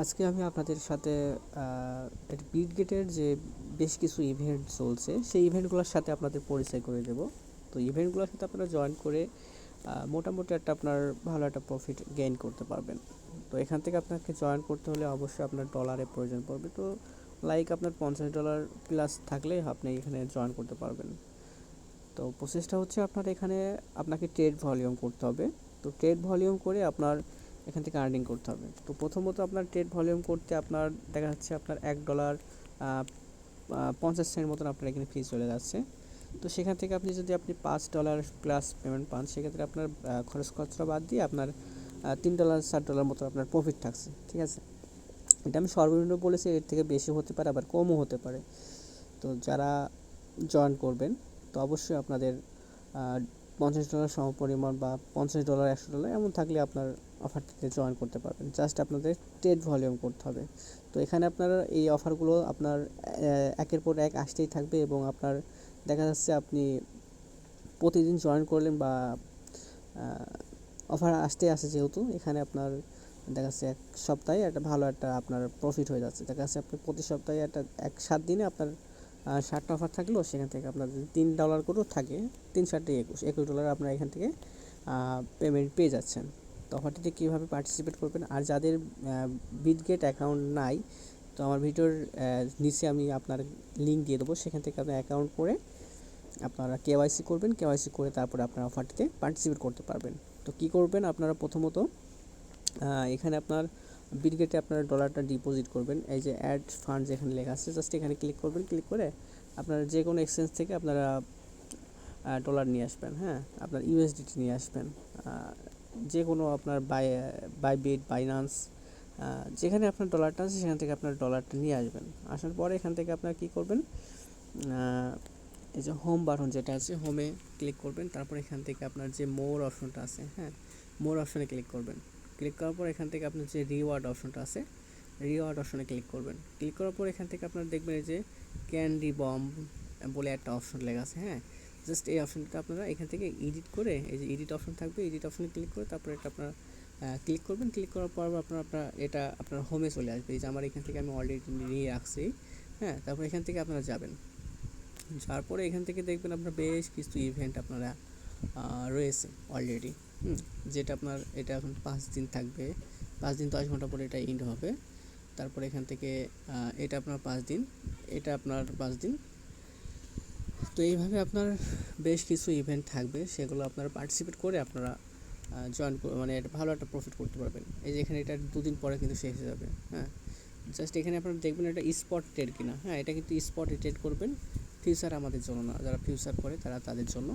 আজকে আমি আপনাদের সাথে বিট গেটের যে বেশ কিছু ইভেন্ট চলছে, সেই ইভেন্টগুলোর সাথে আপনাদের পরিচয় করে দেব। তো ইভেন্টগুলোর সাথে আপনারা জয়েন করে মোটামুটি একটা আপনার ভালো একটা প্রফিট গেইন করতে পারবেন। তো এখান থেকে আপনাকে জয়েন করতে হলে অবশ্যই আপনার ডলারের প্রয়োজন পড়বে। তো লাইক আপনার পঞ্চাশ ডলার প্লাস থাকলে আপনি এখানে জয়েন করতে পারবেন। তো প্রসেসটা হচ্ছে আপনার এখানে আপনাকে ট্রেড ভলিউম করতে হবে। তো ট্রেড ভলিউম করে আপনার এখান থেকে আর্নিং করতে হবে। তো প্রথমত আপনার ট্রেড ভলিউম করতে আপনার, দেখা যাচ্ছে আপনার এক ডলার পঞ্চাশ সেন্ট মতন আপনার এখানে ফি চলে যাচ্ছে। তো সেখান থেকে আপনি যদি আপনি পাঁচ ডলার প্লাস পেমেন্ট পান, সেক্ষেত্রে আপনার খরচ খরচা বাদ দিয়ে আপনার তিন ডলার চার ডলার মতো আপনার প্রফিট থাকছে, ঠিক আছে? এটা আমি সর্বনিম্ন বলেছি, এর থেকে বেশি হতে পারে, আবার কমও হতে পারে। তো যারা জয়েন করবেন, তো অবশ্যই আপনাদের পঞ্চাশ ডলার সমপরিমাণ বা পঞ্চাশ ডলার, একশো ডলার, এমন থাকলে আপনার অফারটিতে জয়েন করতে পারবেন। জাস্ট আপনাদের ট্রেড ভলিউম করতে হবে। তো এখানে আপনার এই অফারগুলো আপনার একের পর এক আসতেই থাকবে এবং আপনার দেখা যাচ্ছে আপনি প্রতিদিন জয়েন করলেন বা অফার আসতে আসে যেহেতু, এখানে আপনার দেখা যাচ্ছে এক সপ্তাহে একটা ভালো একটা আপনার প্রফিট হয়ে যাচ্ছে। দেখা যাচ্ছে আপনি প্রতি সপ্তাহে একটা, এক সাত দিনে আপনার ষাটটা অফার থাকলেও সেখান থেকে আপনার যদি তিন ডলার করেও থাকে, তিন ষাটে একুশ একুশ ডলার আপনার এখান থেকে পেমেন্ট পেয়ে যাচ্ছেন। তো অফারটিতে কীভাবে পার্টিসিপেট করবেন? আর যাদের বিটগেট অ্যাকাউন্ট নাই, তো আমার ভিডিওর নিচে আমি আপনার লিঙ্ক দিয়ে দেবো। সেখান থেকে আপনার অ্যাকাউন্ট করে আপনারা কেওয়াইসি করবেন। কেওয়াইসি করে তারপরে আপনার অফারটিতে পার্টিসিপেট করতে পারবেন। তো কী করবেন? আপনারা প্রথমত এখানে আপনার বিটগেটে আপনারা ডলারটা ডিপোজিট করবেন। এই যে অ্যাড ফান্ড যেখানে লেখা আছে জাস্ট এখানে ক্লিক করবেন। ক্লিক করে আপনারা যে কোনো এক্সচেঞ্জ থেকে আপনারা ডলার নিয়ে আসবেন হ্যাঁ? আপনার ইউএসডিটি নিয়ে আসবেন। যে কোনো আপনার বাই বাই বিট বাইনান্স যেখানে আপনার ডলারটা আছে সেখান থেকে আপনার ডলারটা নিয়ে আসবেন। আসার পরে এখান থেকে আপনার কী করবেন? এই যে হোম বাটন যেটা আছে হোমে ক্লিক করবেন। তারপর এখান থেকে আপনার যে মোর অপশনটা আছে হ্যাঁ? মোর অপশনে ক্লিক করবেন। ক্লিক করার পর এখান থেকে আপনার যে রিওয়ার্ড অপশনটা আছে রিওয়ার্ড অপশনে ক্লিক করবেন। ক্লিক করার পর এখান থেকে আপনার দেখবেন যে ক্যান্ডি বম বলে একটা অপশন লেখা আছে হ্যাঁ? জাস্ট এই অপশনটা আপনারা এখান থেকে এডিট করে, এই যে এডিট অপশন থাকবে এডিট অপশনে ক্লিক করে তারপরে এটা আপনারা ক্লিক করবেন। ক্লিক করার পর আপনার আপনার, এটা আপনার হোমে চলে আসবে। এই যে আমার এখান থেকে আমি অলরেডি নিয়ে রাখছি হ্যাঁ? তারপর এখান থেকে আপনারা যাবেন। যাওয়ার পরে এখান থেকে দেখবেন আপনার বেশ কিছু ইভেন্ট আপনারা রয়েছে অলরেডি যেটা আপনার, এটা এখন পাঁচ দিন থাকবে। পাঁচ দিন দশ ঘণ্টা পরে এটা ইন্ড হবে। তারপরে এখান থেকে এটা আপনার পাঁচ দিন, এটা আপনার পাঁচ দিন। তো এইভাবে আপনার বেশ কিছু ইভেন্ট থাকবে, সেগুলো আপনারা পার্টিসিপেট করে আপনারা জয়েন মানে এটা ভালো একটা প্রফিট করতে পারবেন। এই যে এখানে এটা দুদিন পরে কিন্তু শেষ হয়ে যাবে হ্যাঁ। জাস্ট এখানে আপনারা দেখবেন এটা স্পট ট্রেড কিনা হ্যাঁ। এটা কিন্তু স্পটে ট্রেড করবেন ফিউচার আমাদের জন্য না। যারা ফিউচার করে, তারা তাদের জন্য।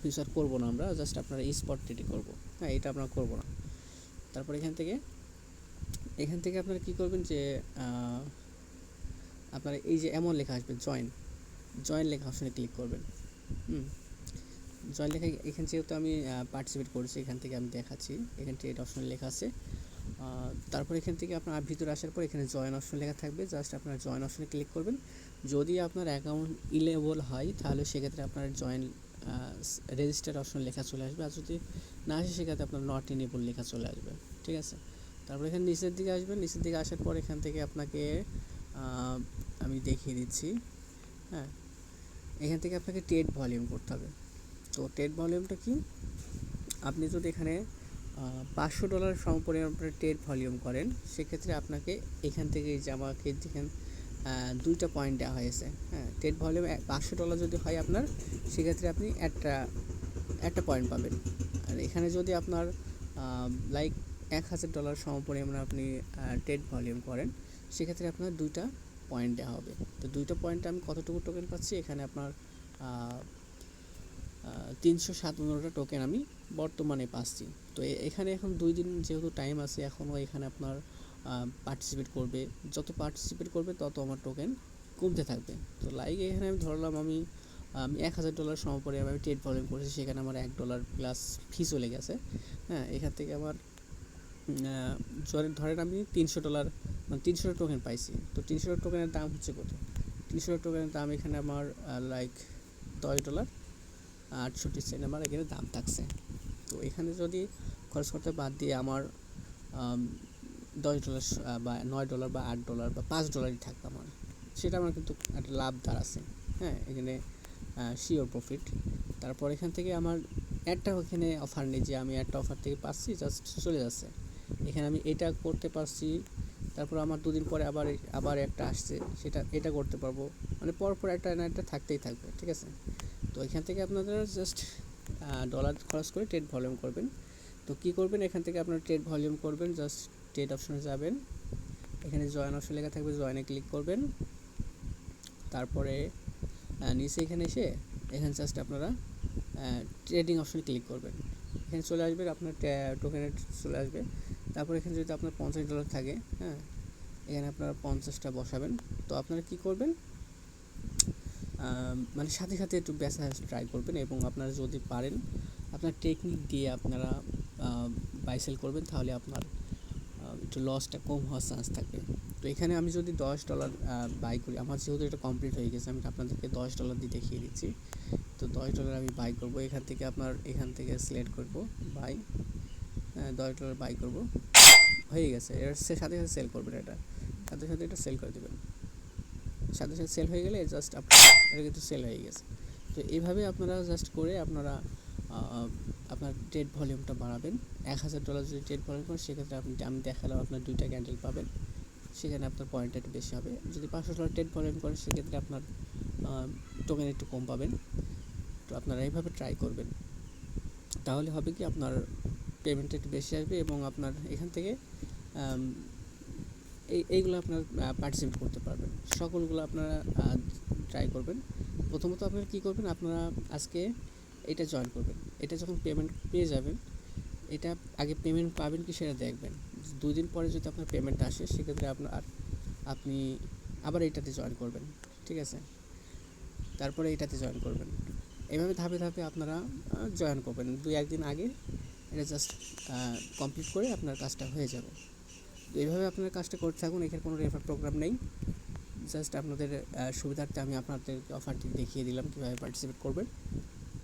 ফিউচার করব না আমরা জাস্ট আপনারা স্পট ট্রেডই করব। হ্যাঁ এটা আপনারা করব না। তারপর এখান থেকে এখান থেকে আপনারা কী করবেন যে আপনারা এই যে এমন লেখা আসবে জয়েন জয়েন লেখা অপশনে ক্লিক করবেন। হুম। জয়েন লেখা, এখান যেহেতু আমি পার্টিসিপেট করেছি, এখান থেকে আমি দেখাচ্ছি। এখান থেকে এটা অপশন লেখা আছে। তারপর এখান থেকে আপনার ভিতরে আসার পর এখানে জয়েন অপশন লেখা থাকবে। জাস্ট আপনার জয়েন অপশনে ক্লিক করবেন। যদি আপনার অ্যাকাউন্ট ইলেবল হয়, তাহলে সেক্ষেত্রে আপনার জয়েন রেজিস্টার অপশন লেখা চলে আসবে। আর যদি না আসে সেক্ষেত্রে আপনার নট ইনেবল লেখা চলে আসবে। ঠিক আছে? তারপর এখানে নিচের দিকে আসবেন। নিচের দিকে আসার পর এখান থেকে আপনাকে আমি দেখিয়ে দিচ্ছি। হ্যাঁ? এখান থেকে আপনাকে টেট ভলিউম করতে হবে। তো টেট ভলিউমটা কি? আপনি যদি এখানে পাঁচশো ডলার সমপরিমাণ আপনার টেট ভলিউম করেন সেক্ষেত্রে আপনাকে এখান থেকে যে আমাকে আহ, দুইটা পয়েন্ট দেওয়া হয়েছে। হ্যাঁ টেট ভলিউম পাঁচশো ডলার যদি হয় আপনার, সেক্ষেত্রে আপনি একটা একটা পয়েন্ট পাবেন। আর এখানে যদি আপনার লাইক এক হাজার ডলার সমপরিমাণে আপনি টেট ভলিউম করেন, সেক্ষেত্রে আপনার দুইটা পয়েন্ট দেওয়া হবে। তো দুইটা পয়েন্টে আমি কতটুকু টোকেন পাচ্ছি? এখানে আপনার তিনশো সাতান্নটা টোকেন আমি বর্তমানে পাচ্ছি। তো এখানে এখন দুই দিন যেহেতু টাইম আছে, এখনও এখানে আপনার পার্টিসিপেট করবে। যত পার্টিসিপেট করবে তত আমার টোকেন কমতে থাকবে। তো লাইক এখানে আমি ধরলাম আমি আমি এক হাজার ডলার সমপরে আমি ট্রেড ভলিউম করেছি সেখানে আমার এক ডলার প্লাস ফি চলে গেছে। হ্যাঁ এখান থেকে আমার ধরেন আমি তিনশো ডলার মানে তিনশো টোকেন পাইছি। তো তিনশো টোকেনের দাম হচ্ছে কত? তিনশো টোকেনের দাম এখানে আমার লাইক দশ ডলার আটষট্টি সেন্ট আমার এখানে দাম থাকছে। তো এখানে যদি খরচ করতে বাদ দিয়ে আমার আম, দশ ডলার বা নয় ডলার বা আট ডলার বা পাঁচ ডলারই থাকতো আমার সেটা আমার কিন্তু একটা লাভ দ্বার আছে। হ্যাঁ এখানে শিওর প্রফিট তারপর এখান থেকে আমার একটা ওখানে অফার নেই যে আমি একটা অফার থেকে পাচ্ছি জাস্ট চলে যাচ্ছে। এখানে আমি এটা করতে পারছি, তারপর আমার দুদিন পরে আবার আবার একটা আসছে, সেটা, এটা করতে পারব। মানে পরপর একটা না একটা থাকতেই থাকবে, ঠিক আছে? তো এখান থেকে আপনারা জাস্ট ডলার খরচ করে ট্রেড ভলিউম করবেন। তো কী করবেন? এখান থেকে আপনার ট্রেড ভলিউম করবেন জাস্ট ট্রেড অপশনে যাবেন। এখানে জয়েন অপশন লেখা থাকবে জয়েনে ক্লিক করবেন। তারপরে নিচে এখানে এসে এখানে জাস্ট আপনারা ট্রেডিং অপশনে ক্লিক করবেন। এখানে চলে আসবে, আপনার টোকেনে চলে আসবে। তারপর এখানে যদি আপনার পঞ্চাশ ডলার থাকে হ্যাঁ এখানে আপনারা পঞ্চাশটা বসাবেন। তো আপনারা কি করবেন? মানে সাথে সাথে একটু বেচা ট্রাই করবেন এবং আপনারা যদি পারেন, আপনার টেকনিক দিয়ে আপনারা বাইসেল করবেন, তাহলে আপনার একটু লসটা কম হওয়ার চান্স থাকবে তো এখানে আমি যদি দশ ডলার বাই করি, আমার যেহেতু এটা কমপ্লিট হয়ে গেছে, আমি আপনাদেরকে দশ ডলার দিয়ে দেখিয়ে দিচ্ছি। তো দশ ডলার আমি বাই করব, এখান থেকে আপনার, এখান থেকে সিলেক্ট করব বাই দশ ডলার বাই করব। হয়ে গেছে, এর সাথে সাথে সেল করবেন এটা। সাথে সাথে এটা সেল করে দেবেন। সাথে সাথে সেল হয়ে গেলে জাস্ট আপনার, এটা কিন্তু সেল হয়ে গেছে। তো এইভাবে আপনারা জাস্ট করে আপনারা আপনার ট্রেড ভলিউমটা বাড়াবেন। এক হাজার ডলার যদি ট্রেড ভলিউম করেন, সেক্ষেত্রে আপনি আমি দেখালাম আপনার দুইটা ক্যান্ডেল পাবেন। সেখানে আপনার পয়েন্ট একটু বেশি হবে। যদি পাঁচশো ডলার ট্রেড ভলিউম করেন, সেক্ষেত্রে আপনার টোকেন একটু কম পাবেন। তো আপনারা এইভাবে ট্রাই করবেন। তাহলে হবে কি, আপনার পেমেন্ট একটু বেশি আসবে এবং আপনার এখান থেকে এই, এইগুলো আপনার পার্টিসিপেট করতে পারবেন। সকলগুলো আপনারা ট্রাই করবেন। প্রথমত আপনারা কী করবেন? আপনারা আজকে এটা জয়েন করবেন। এটা যখন পেমেন্ট পেয়ে যাবেন, এটা আগে পেমেন্ট পাবেন কি সেটা দেখবেন। দুই দিন পরে যদি আপনার পেমেন্ট আসে, সেক্ষেত্রে আপনার আপনি আবার এইটাতে জয়েন করবেন, ঠিক আছে? তারপরে এটাতে জয়েন করবেন। এভাবে ধাপে ধাপে আপনারা জয়েন করবেন। দুই একদিন আগে এটা জাস্ট কমপ্লিট করে আপনার কাজটা হয়ে যাবে। এইভাবে আপনার কাজটা করতে থাকুন, এখানে কোনো রেফার প্রোগ্রাম নেই। জাস্ট আপনাদের সুবিধার্থে আমি আপনাদের অফারটি দেখিয়ে দিলাম কীভাবে পার্টিসিপেট করবেন।